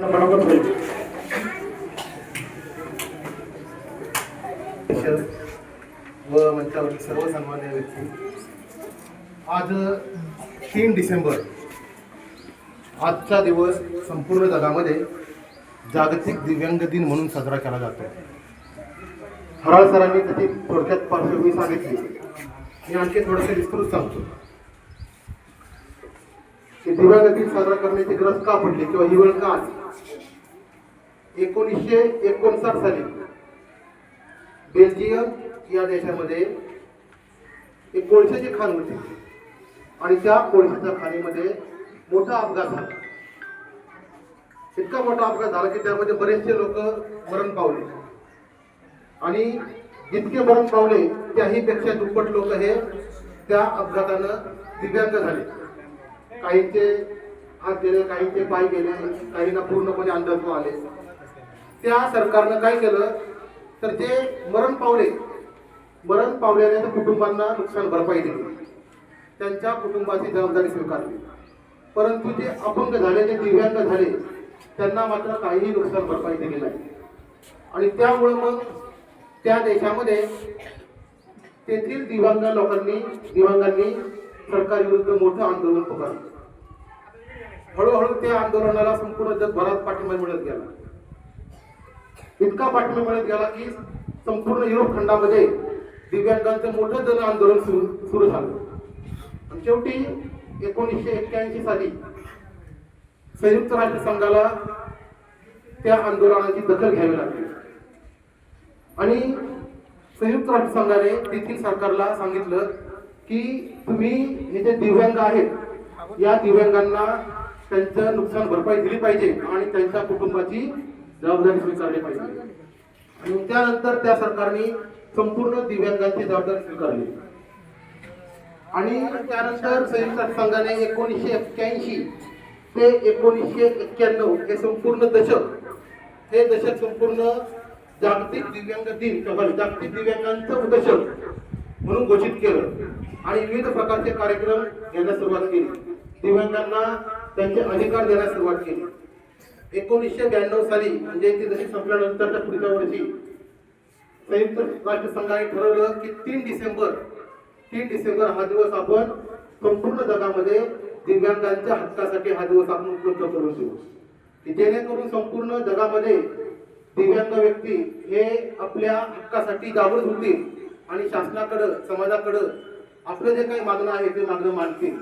बरोबर होईल व मंचावरील सर्व सन्मान्य व्यक्ती आज तीन डिसेंबर आजचा दिवस संपूर्ण जगामध्ये जागतिक दिव्यांग दिन म्हणून साजरा केला जातो. हराळ सरांनी त्याची थोडक्यात पार्श्वभूमी सांगितली. मी आणखी थोडंसं विस्तृत सांगतो. की दिव्यांग साजरा करण्याची गरज का पडली किंवा ही वेळ का आली? एकोणीसशे एकोणसाठ साली बेल्जियम या देशामध्ये एक कोळशाची खाण होती. आणि त्या कोळशाच्या खाणीमध्ये मोठा अपघात झाला. इतका मोठा अपघात झाला की त्यामध्ये बरेचसे लोक मरण पावले. आणि जितके मरण पावले त्याही पेक्षा दुप्पट लोक हे त्या अपघातानं दिव्यांग झाले. काहींचे हात गेले काहींचे पाय गेले काहींना पूर्णपणे अंधत्व आले. त्या सरकारनं काय केलं? तर जे मरण पावले. मरण पावलेल्या त्या कुटुंबांना नुकसान भरपाई दिली. त्यांच्या कुटुंबाची जबाबदारी स्वीकारली. परंतु जे अपंग झाले जे दिव्यांग झाले त्यांना मात्र काहीही नुकसान भरपाई दिली नाही. आणि त्यामुळे मग त्या देशामध्ये तेथील दिव्यांग लोकांनी दिव्यांगांनी सरकारविरुद्ध मोठं आंदोलन पुकारलं हळूहळू त्या आंदोलनाला संपूर्ण जगभरात पाठिंबा मिळत गेला. इतका पाठिंबा मिळत गेला की संपूर्ण युरोप खंडामध्ये दिव्यांगांचं मोठं जन आंदोलन सुरू सुरू झालं. शेवटी एकोणीसशे एक्क्याऐंशी साली संयुक्त राष्ट्र संघाला त्या आंदोलनाची दखल घ्यावी लागली. आणि संयुक्त राष्ट्र संघाने तेथील सरकारला सांगितलं की तुम्ही हे जे दिव्यांग आहेत या दिव्यांगांना त्यांचं नुकसान भरपाई दिली पाहिजे आणि त्यांच्या कुटुंबाची जबाबदारी स्वीकारली पाहिजे. आणि त्यानंतर त्या सरकारने संपूर्ण दिव्यांगांची जबाबदारी स्वीकारली. आणि त्यानंतर संयुक्त संघाने एकोणीसशे एक्क्याऐंशी ते एकोणीसशे एक्क्याण्णव हे संपूर्ण दशक हे दशक संपूर्ण जागतिक दिव्यांग दिन जागतिक दिव्यांगांचं दशक म्हणून घोषित केलं. आणि विविध प्रकारचे कार्यक्रम घेण्यास सुरुवात केली. दिव्यांगांना त्यांचे अधिकार देण्यास सुरुवात केली. एकोणीसशे ब्याण्णव साली म्हणजे ती जशी संपल्यानंतरच्या पुढच्या वर्षी संयुक्त राष्ट्र संघाने ठरवलं की तीन डिसेंबर तीन डिसेंबर हा दिवस आपण संपूर्ण जगामध्ये दिव्यांगांच्या हक्कासाठी हा दिवस आपण उपलब्ध करून देऊ. की जेणेकरून संपूर्ण जगामध्ये दिव्यांग व्यक्ती हे आपल्या हक्कासाठी जागृत होतील. आणि शासनाकडं समाजाकडं आपलं जे काही मागणं आहे ते मागणं मांडतील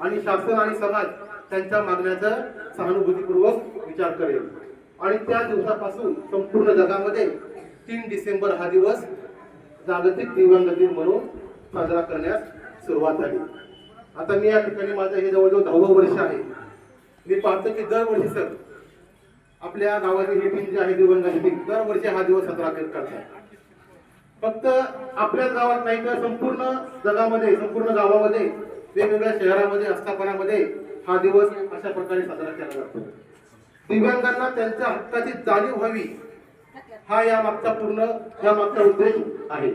आणि शासन आणि समाज त्यांच्या मागण्याचा सहानुभूतीपूर्वक विचार करेल. आणि त्या दिवसापासून संपूर्ण जगामध्ये तीन डिसेंबर हा दिवस जागतिक दिव्यांग दिन म्हणून साजरा करण्यास सुरुवात झाली. आता मी या ठिकाणी माझं हे जवळजवळ दहावं वर्ष आहे. मी पाहतो की दरवर्षी सर आपल्या गावातील ही टीम जी आहे दिव्यांगाची टीम दरवर्षी हा दिवस साजरा करतात. फक्त आपल्याच गावात नाही तर संपूर्ण जगामध्ये संपूर्ण गावामध्ये वेगवेगळ्या शहरामध्ये आस्थापनामध्ये हा दिवस अशा प्रकारे साजरा केला जातो. दिव्यांगांना त्यांच्या हक्काची जाणीव व्हावी हा या मागचा पूर्ण या मागचा उद्देश आहे.